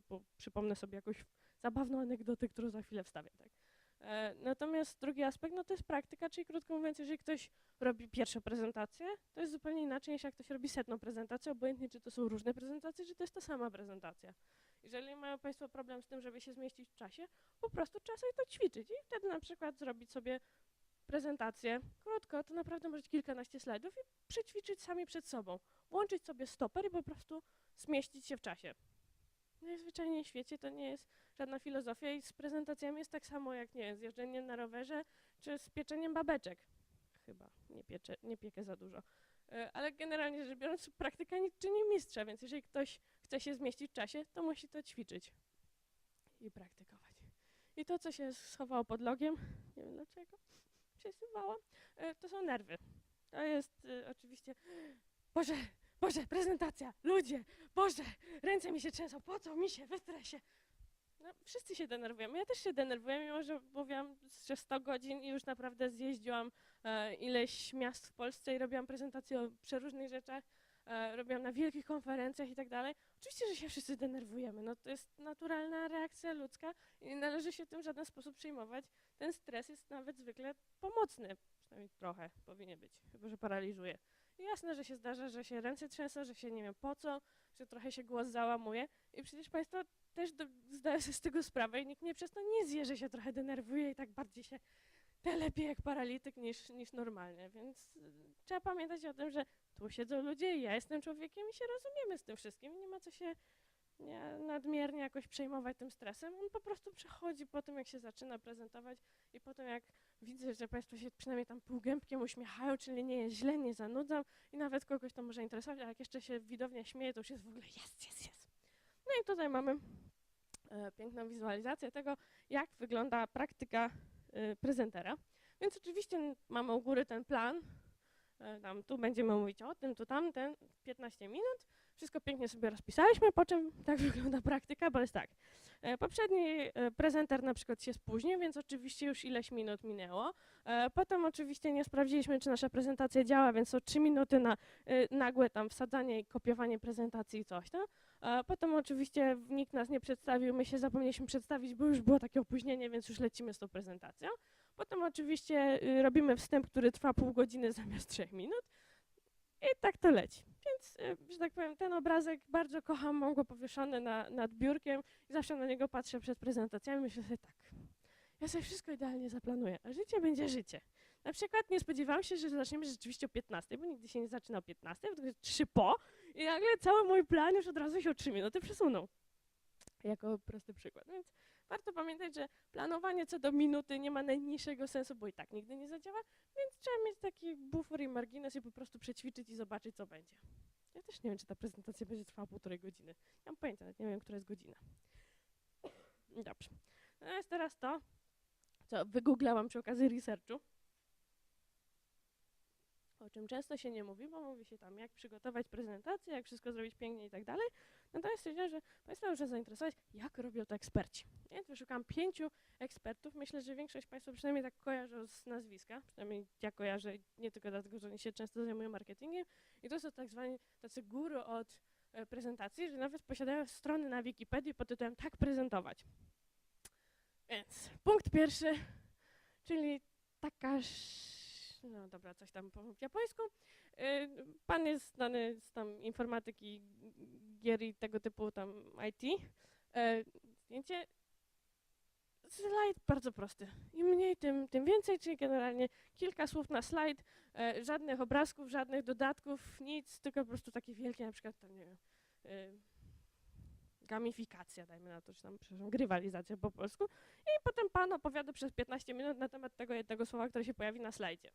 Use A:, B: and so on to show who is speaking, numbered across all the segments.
A: typu przypomnę sobie jakąś zabawną anegdotę, którą za chwilę wstawię. Tak? E, natomiast drugi aspekt, no to jest praktyka, czyli krótko mówiąc, jeżeli ktoś robi pierwszą prezentację, to jest zupełnie inaczej niż jak ktoś robi setną prezentację, obojętnie czy to są różne prezentacje, czy to jest ta sama prezentacja. Jeżeli mają Państwo problem z tym, żeby się zmieścić w czasie, po prostu sobie to ćwiczyć i wtedy na przykład zrobić sobie prezentację, krótko, to naprawdę może kilkanaście slajdów i przećwiczyć sami przed sobą. Włączyć sobie stoper i po prostu zmieścić się w czasie. Najzwyczajniej w świecie to nie jest żadna filozofia i z prezentacjami jest tak samo jak, nie wiem, z jeżdżeniem na rowerze czy z pieczeniem babeczek. Chyba, nie, pieczę, nie piekę za dużo. E, Ale generalnie rzecz biorąc, praktyka nie czyni mistrza, więc jeżeli ktoś chce się zmieścić w czasie, to musi to ćwiczyć i praktykować. I to, co się schowało pod logiem, nie wiem dlaczego, przesuwałam, e, to są nerwy. To jest e, oczywiście, Boże, Boże, prezentacja, ludzie, Boże, ręce mi się trzęsą, po co mi się, wystrę. No, wszyscy się denerwujemy, ja też się denerwuję, mimo że mówiłam że 100 godzin i już naprawdę zjeździłam e, ileś miast w Polsce i robiłam prezentacje o przeróżnych rzeczach, e, robiłam na wielkich konferencjach i tak dalej. Oczywiście, że się wszyscy denerwujemy, no to jest naturalna reakcja ludzka i nie należy się tym w żaden sposób przejmować. Ten stres jest nawet zwykle pomocny, przynajmniej trochę powinien być, chyba że paraliżuje. Jasne, że się zdarza, że się ręce trzęsą, że się nie wiem po co, że trochę się głos załamuje i przecież Państwo też do, zdają sobie z tego sprawę i nikt mnie przez to nie zje, że się trochę denerwuje i tak bardziej się telepie jak paralityk niż, niż normalnie, więc y, trzeba pamiętać o tym, że tu siedzą ludzie, ja jestem człowiekiem i się rozumiemy z tym wszystkim. Nie ma co się nie, nadmiernie jakoś przejmować tym stresem. On po prostu przechodzi po tym, jak się zaczyna prezentować i po tym, jak widzę, że Państwo się przynajmniej tam półgębkiem uśmiechają, czyli nie jest źle, nie zanudzam i nawet kogoś to może interesować, a jak jeszcze się widownia śmieje, to już jest w ogóle jest, jest, jest. No i tutaj mamy e, piękną wizualizację tego, jak wygląda praktyka e, prezentera. Więc oczywiście mamy u góry ten plan, e, tam tu będziemy mówić o tym, tu tamten, 15 minut, wszystko pięknie sobie rozpisaliśmy, po czym tak wygląda praktyka, bo jest tak, e, poprzedni e, prezenter na przykład się spóźnił, więc oczywiście już ileś minut minęło, e, potem oczywiście nie sprawdziliśmy, czy nasza prezentacja działa, więc są 3 minuty na nagłe tam wsadzanie i kopiowanie prezentacji i coś tam, potem oczywiście nikt nas nie przedstawił, my się zapomnieliśmy przedstawić, bo już było takie opóźnienie, więc już lecimy z tą prezentacją. Potem oczywiście y, robimy wstęp, który trwa pół godziny zamiast trzech minut i tak to leci. Więc, y, że tak powiem, ten obrazek bardzo kocham, mam go powieszony na, nad biurkiem i zawsze na niego patrzę przed prezentacjami myślę sobie tak, ja sobie wszystko idealnie zaplanuję, a życie będzie życie. Na przykład nie spodziewałam się, że zaczniemy rzeczywiście o 15, bo nigdy się nie zaczyna o 15, tylko jest 3 po i nagle cały mój plan już od razu się o 3 minuty przesunął. Jako prosty przykład. Więc warto pamiętać, że planowanie co do minuty nie ma najmniejszego sensu, bo i tak nigdy nie zadziała, więc trzeba mieć taki bufor i margines i po prostu przećwiczyć i zobaczyć, co będzie. Ja też nie wiem, czy ta prezentacja będzie trwała półtorej godziny. Nie mam pojęcia, nie wiem, która jest godzina. Dobrze. No jest teraz to, co wygooglałam przy okazji researchu o czym często się nie mówi, bo mówi się tam, jak przygotować prezentację, jak wszystko zrobić pięknie i tak dalej. Natomiast stwierdziłam, że Państwa może zainteresować, jak robią to eksperci. Więc wyszukałam pięciu ekspertów. Myślę, że większość Państwa przynajmniej tak kojarzą z nazwiska. Przynajmniej ja kojarzę, nie tylko dlatego, że oni się często zajmują marketingiem. I to są tak zwani tacy guru od e, prezentacji, że nawet posiadają strony na Wikipedii pod tytułem Tak prezentować. Więc punkt pierwszy, czyli taka no dobra, coś tam po japońsku. Y, Pan jest znany z tam informatyki, gier i tego typu tam IT. E, Zdjęcie. Slajd bardzo prosty. Im mniej, tym, tym więcej, czyli generalnie kilka słów na slajd, e, żadnych obrazków, żadnych dodatków, nic, tylko po prostu takie wielkie, na przykład tam, nie wiem, y, gamifikacja, dajmy na to, czy tam, przepraszam, grywalizacja po polsku. I potem pan opowiada przez 15 minut na temat tego jednego słowa, które się pojawi na slajdzie.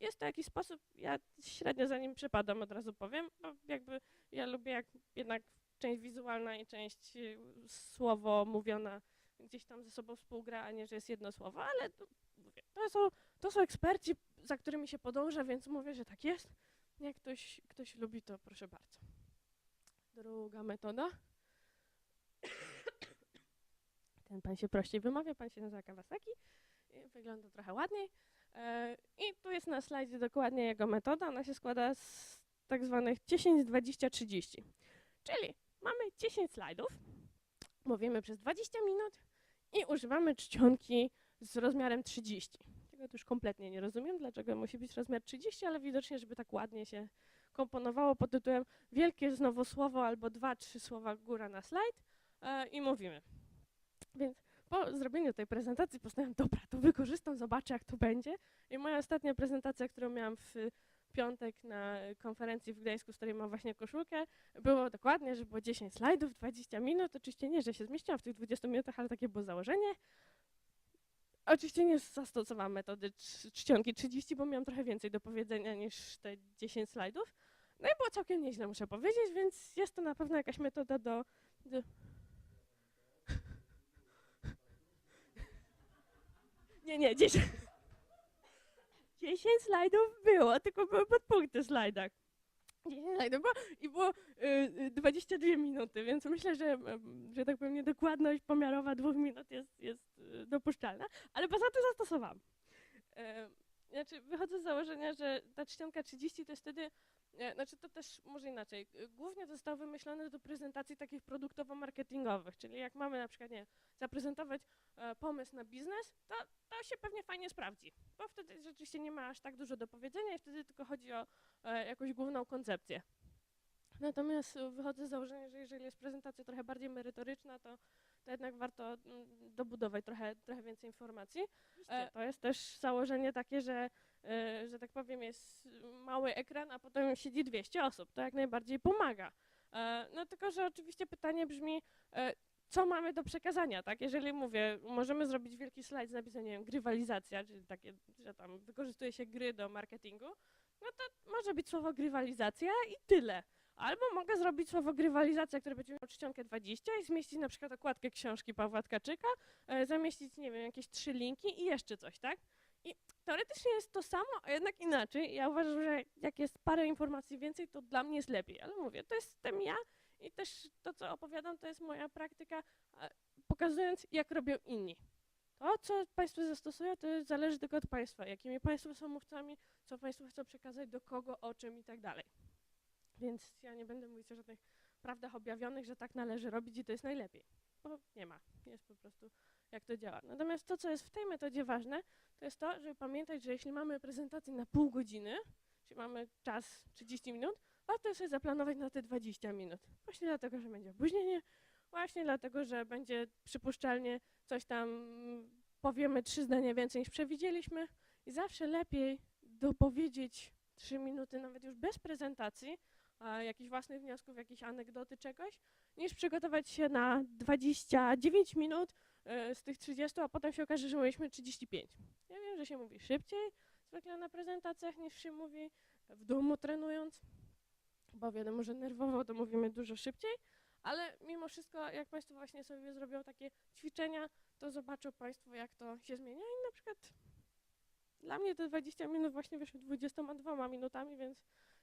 A: Jest to jakiś sposób, ja średnio za nim przypadam, od razu powiem, bo jakby ja lubię jak jednak część wizualna i część y, słowo mówiona gdzieś tam ze sobą współgra, a nie, że jest jedno słowo, ale to, mówię, to, są, to są eksperci, za którymi się podąża, więc mówię, że tak jest. Jak ktoś, ktoś lubi, to proszę bardzo. Druga metoda. Ten pan się prościej wymawia, pan się nazywa Kawasaki. Wygląda trochę ładniej. E, I tu jest na slajdzie dokładnie jego metoda. Ona się składa z tak zwanych 10, 20, 30. Czyli mamy 10 slajdów, mówimy przez 20 minut i używamy czcionki z rozmiarem 30. Tego już kompletnie nie rozumiem, dlaczego musi być rozmiar 30, ale widocznie, żeby tak ładnie się komponowało pod tytułem wielkie znowu słowo albo dwa, trzy słowa góra na slajd e, i mówimy. Więc po zrobieniu tej prezentacji postanowiłam, dobra, to wykorzystam, zobaczę jak to będzie. I moja ostatnia prezentacja, którą miałam w piątek na konferencji w Gdańsku, z której mam właśnie koszulkę, było dokładnie, że było 10 slajdów, 20 minut. Oczywiście nie, że się zmieściłam w tych 20 minutach, ale takie było założenie. Oczywiście nie zastosowałam metody cz- czcionki 30, bo miałam trochę więcej do powiedzenia niż te 10 slajdów. No i było całkiem nieźle, muszę powiedzieć, więc jest to na pewno jakaś metoda do... do... Nie, nie, 10... 10 slajdów było, tylko były podpunkty slajdach. 10 slajdów było i było y, y, 22 minuty, więc myślę, że, że tak powiem, niedokładność pomiarowa dwóch minut jest, jest y, dopuszczalna, ale poza tym zastosowałam. E, Znaczy, wychodzę z założenia, że ta czcionka 30 to jest wtedy, znaczy to też może inaczej, y, głównie to zostało wymyślone do prezentacji takich produktowo-marketingowych, czyli jak mamy na przykład, nie, zaprezentować e, pomysł na biznes, to, to się pewnie fajnie sprawdzi, bo wtedy rzeczywiście nie ma aż tak dużo do powiedzenia i wtedy tylko chodzi o e, jakąś główną koncepcję. Natomiast e, wychodzę z założenia, że jeżeli jest prezentacja trochę bardziej merytoryczna, to, to jednak warto mm, dobudować trochę, trochę więcej informacji. E, to jest też założenie takie, że, e, że tak powiem, jest mały ekran, a potem siedzi 200 osób. To jak najbardziej pomaga. E, no tylko, że oczywiście pytanie brzmi, e, co mamy do przekazania, tak? Jeżeli mówię, możemy zrobić wielki slajd z napisem, nie wiem, grywalizacja, czyli takie, że tam wykorzystuje się gry do marketingu, no to może być słowo grywalizacja i tyle. Albo mogę zrobić słowo grywalizacja, które będzie miało czcionkę 20 i zmieścić na przykład okładkę książki Pawła Tkaczyka, e, zamieścić, nie wiem, jakieś trzy linki i jeszcze coś, tak? I teoretycznie jest to samo, a jednak inaczej. Ja uważam, że jak jest parę informacji więcej, to dla mnie jest lepiej. Ale mówię, to jestem ja i też to, co opowiadam, to jest moja praktyka, pokazując, jak robią inni. To, co Państwo zastosują, to zależy tylko od Państwa, jakimi Państwo są mówcami, co Państwo chcą przekazać, do kogo, o czym i tak dalej. Więc ja nie będę mówić o żadnych prawdach objawionych, że tak należy robić i to jest najlepiej. Bo nie ma. Jest po prostu jak to działa. Natomiast to, co jest w tej metodzie ważne, to jest to, żeby pamiętać, że jeśli mamy prezentację na pół godziny, czyli mamy czas 30 minut, warto sobie zaplanować na te 20 minut. Właśnie dlatego, że będzie opóźnienie, właśnie dlatego, że będzie przypuszczalnie coś tam, powiemy trzy zdania więcej niż przewidzieliśmy i zawsze lepiej dopowiedzieć 3 minuty, nawet już bez prezentacji, jakichś własnych wniosków, jakieś anegdoty, czegoś, niż przygotować się na 29 minut z tych 30, a potem się okaże, że mieliśmy 35. Ja wiem, że się mówi szybciej zwykle na prezentacjach niż się mówi w domu trenując, bo wiadomo, że nerwowo to mówimy dużo szybciej, ale mimo wszystko, jak Państwo właśnie sobie zrobią takie ćwiczenia, to zobaczą Państwo, jak to się zmienia i na przykład dla mnie te 20 minut właśnie wyszły 22 minutami, więc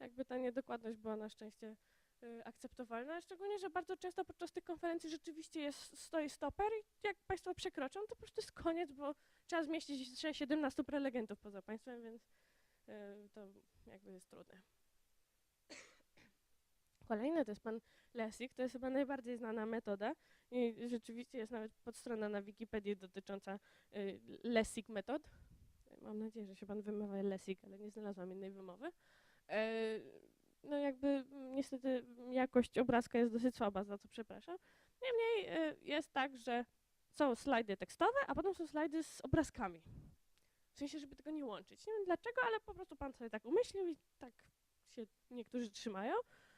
A: jakby ta niedokładność była na szczęście y, akceptowalna, szczególnie, że bardzo często podczas tych konferencji rzeczywiście jest, stoi stoper i jak Państwo przekroczą, to po prostu jest koniec, bo trzeba zmieścić jeszcze 17 prelegentów poza Państwem, więc y, to jakby jest trudne. Kolejny to jest pan Lessig, to jest chyba najbardziej znana metoda i rzeczywiście jest nawet podstrona na Wikipedii dotycząca y, Lessig metod. Mam nadzieję, że się pan wymawia Lessig, ale nie znalazłam innej wymowy. No jakby mm, niestety mm, jakość obrazka jest dosyć słaba, za co przepraszam. Niemniej e, jest tak, że są slajdy tekstowe, a potem są slajdy z obrazkami. W sensie, żeby tego nie łączyć. Nie wiem dlaczego, ale po prostu pan sobie tak umyślił i tak się niektórzy trzymają.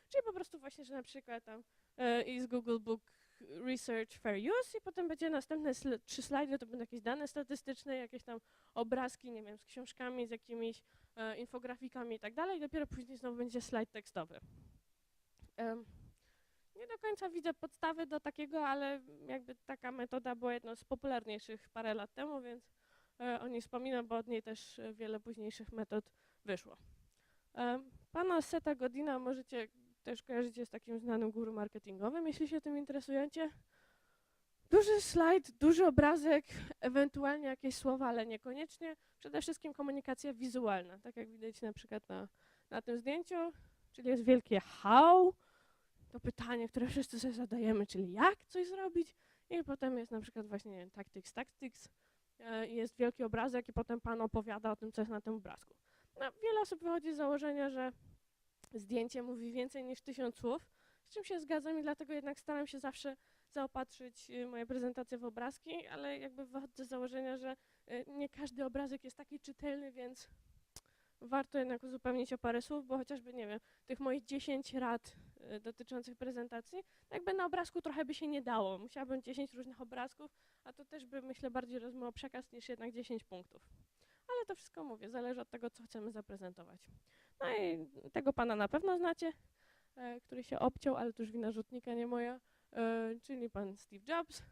A: Czyli po prostu właśnie, że na przykład tam e, is Google Book Research Fair Use i potem będzie następne sl- trzy slajdy, to będą jakieś dane statystyczne, jakieś tam obrazki, nie wiem, z książkami, z jakimiś infografikami i tak dalej. Dopiero później znowu będzie slajd tekstowy. Nie do końca widzę podstawy do takiego, ale jakby taka metoda była jedną z popularniejszych parę lat temu, więc e, o niej wspominam, bo od niej też e, wiele późniejszych metod wyszło. Pana Seta Godina możecie też kojarzycie z takim znanym guru marketingowym, jeśli się tym interesujecie. Duży slajd, duży obrazek, ewentualnie jakieś słowa, ale niekoniecznie. Przede wszystkim komunikacja wizualna, tak jak widać na przykład na, na tym zdjęciu, czyli jest wielkie how, to pytanie, które wszyscy sobie zadajemy, czyli jak coś zrobić. I potem jest na przykład właśnie nie wiem, tactics, tactics, e, jest wielki obrazek i potem pan opowiada o tym, co jest na tym obrazku. No, wiele osób wychodzi z założenia, że zdjęcie mówi więcej niż tysiąc słów, z czym się zgadzam i dlatego jednak staram się zawsze zaopatrzyć y, moje prezentacje w obrazki, ale jakby wychodzę z założenia, że y, nie każdy obrazek jest taki czytelny, więc warto jednak uzupełnić o parę słów, bo chociażby, nie wiem, tych moich 10 rad y, dotyczących prezentacji, jakby na obrazku trochę by się nie dało. Musiałabym 10 różnych obrazków, a to też by, myślę, bardziej rozmawiał przekaz niż jednak 10 punktów. Ale to wszystko mówię, zależy od tego, co chcemy zaprezentować. No i tego pana na pewno znacie, e, który się obciął, ale to już wina rzutnika, nie moja, czyli pan Steve Jobs.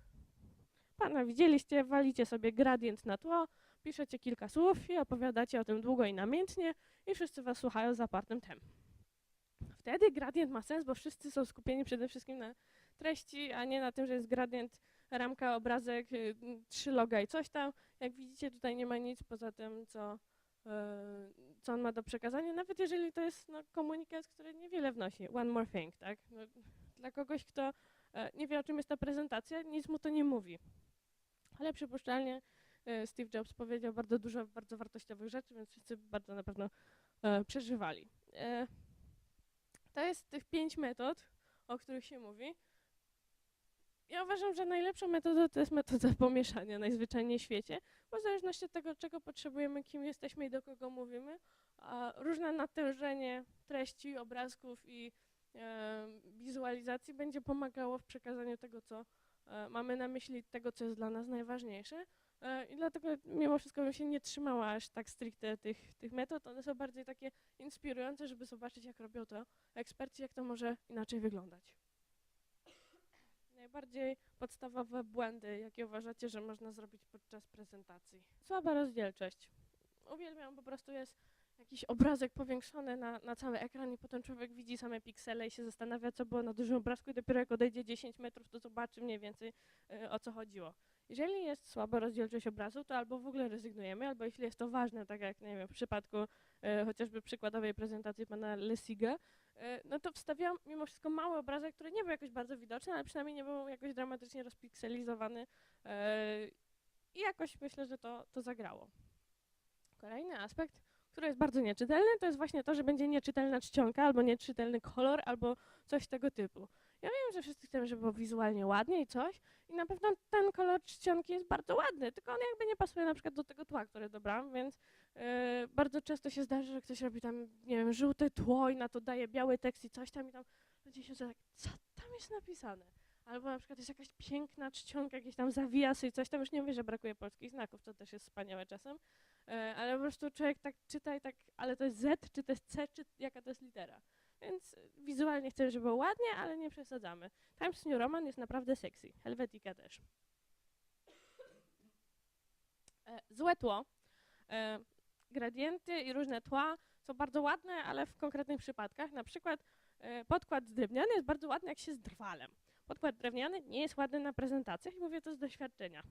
A: Pana widzieliście, walicie sobie gradient na tło, piszecie kilka słów i opowiadacie o tym długo i namiętnie i wszyscy was słuchają z zapartym tem. Wtedy gradient ma sens, bo wszyscy są skupieni przede wszystkim na treści, a nie na tym, że jest gradient, ramka, obrazek, y, trzy loga i coś tam. Jak widzicie, tutaj nie ma nic poza tym, co, e, co on ma do przekazania, nawet jeżeli to jest no, komunikat, który niewiele wnosi. One more thing, tak? No, dla kogoś, kto e, nie wie, o czym jest ta prezentacja, nic mu to nie mówi. Ale przypuszczalnie e, Steve Jobs powiedział bardzo dużo bardzo wartościowych rzeczy, więc wszyscy bardzo na pewno e, przeżywali. E, to jest tych pięć metod, o których się mówi. Ja uważam, że najlepsza metoda to jest metoda pomieszania najzwyczajniej w świecie, bo w zależności od tego, czego potrzebujemy, kim jesteśmy i do kogo mówimy, różne natężenie treści, obrazków i e, wizualizacji będzie pomagało w przekazaniu tego, co e, mamy na myśli, tego, co jest dla nas najważniejsze. E, I dlatego mimo wszystko bym się nie trzymała aż tak stricte tych, tych metod. One są bardziej takie inspirujące, żeby zobaczyć, jak robią to eksperci, jak to może inaczej wyglądać. Najbardziej podstawowe błędy, jakie uważacie, że można zrobić podczas prezentacji. Słaba rozdzielczość. Uwielbiam, po prostu jest jakiś obrazek powiększony na, na cały ekran i potem człowiek widzi same piksele i się zastanawia, co było na dużym obrazku i dopiero jak odejdzie 10 metrów, to zobaczy mniej więcej y, o co chodziło. Jeżeli jest słaba rozdzielczość obrazu, to albo w ogóle rezygnujemy, albo jeśli jest to ważne, tak jak nie wiem, w przypadku e, chociażby przykładowej prezentacji pana Lesiga, e, no to wstawiam mimo wszystko mały obrazek, który nie był jakoś bardzo widoczny, ale przynajmniej nie był jakoś dramatycznie rozpikselizowany e, i jakoś myślę, że to, to zagrało. Kolejny aspekt, który jest bardzo nieczytelny, to jest właśnie to, że będzie nieczytelna czcionka, albo nieczytelny kolor, albo coś tego typu. Ja wiem, że wszyscy chcemy, żeby było wizualnie ładnie i coś i na pewno ten kolor czcionki jest bardzo ładny, tylko on jakby nie pasuje na przykład do tego tła, które dobrałam, więc yy, bardzo często się zdarzy, że ktoś robi tam, nie wiem, żółte tło i na to daje biały tekst i coś tam i tam ludzie się tak, co tam jest napisane? Albo na przykład jest jakaś piękna czcionka, jakieś tam zawijasy i coś tam, już nie mówię, że brakuje polskich znaków, co też jest wspaniałe czasem, ale po prostu człowiek tak czyta i tak, ale to jest Z, czy to jest C, czy jaka to jest litera. Więc wizualnie chcę, żeby było ładnie, ale nie przesadzamy. Times New Roman jest naprawdę sexy. Helvetica też. E, złe tło. E, gradienty i różne tła są bardzo ładne, ale w konkretnych przypadkach. Na przykład e, podkład drewniany jest bardzo ładny, jak się z drwalem. Podkład drewniany nie jest ładny na prezentacjach i mówię to z doświadczenia.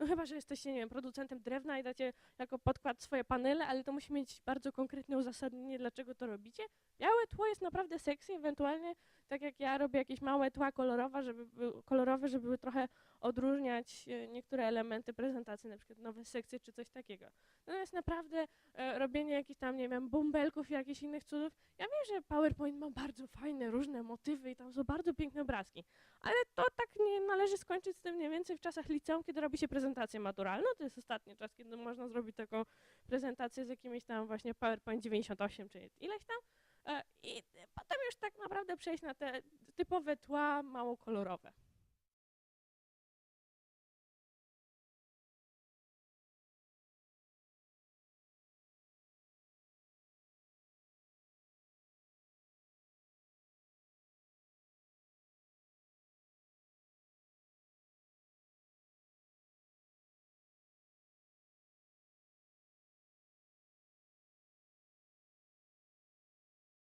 A: No chyba, że jesteście, nie wiem, producentem drewna i dacie jako podkład swoje panele, ale to musi mieć bardzo konkretne uzasadnienie, dlaczego to robicie. Białe tło jest naprawdę sexy, ewentualnie tak jak ja robię jakieś małe tła kolorowe, żeby, by- kolorowe, żeby trochę odróżniać e, niektóre elementy prezentacji, na przykład nowe sekcje czy coś takiego. Natomiast naprawdę e, robienie jakichś tam, nie wiem, bąbelków i jakichś innych cudów, ja wiem, że PowerPoint ma bardzo fajne, różne motywy i tam są bardzo piękne obrazki, ale to tak nie należy skończyć z tym mniej więcej w czasach liceum, kiedy robi się prezentację maturalną, to jest ostatni czas, kiedy można zrobić taką prezentację z jakimiś tam właśnie PowerPoint 98 czy ileś tam, I potem już tak naprawdę przejść na te typowe tła mało kolorowe.